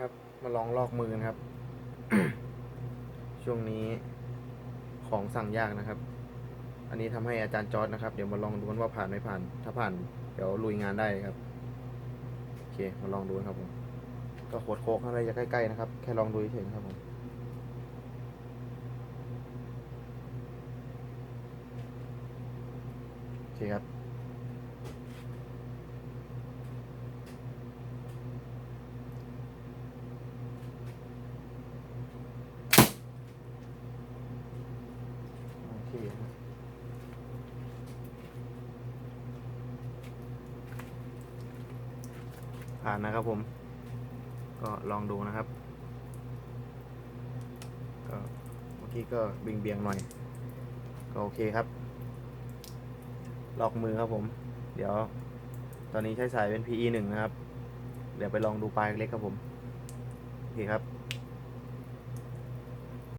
ครับ มาลองลอกมือกันครับ ช่วงนี้ของสั่งยากนะครับ อันนี้ทำให้อาจารย์จอร์ดนะครับ เดี๋ยวมาลองดูกันว่าผ่านไม่ผ่าน ถ้าผ่าน เดี๋ยวลุยงานได้ครับ โอเค มาลองดูนะครับผม ก็โคดโคกอะไรจะใกล้ๆนะครับ แค่ลองดูเฉยๆนครับผมโอเคครับ โอ เคผ่านนะครับผม ก็ลองดูนะครับ ก็เมื่อกี้ก็เบียงๆหน่อย ก็โอเคครับ ลอกมือครับผม เดี๋ยว ตอนนี้ใช้สายเป็น PE 1 นะครับ เดี๋ยวไปลองดูปลายเล็กครับผม โอเคครับ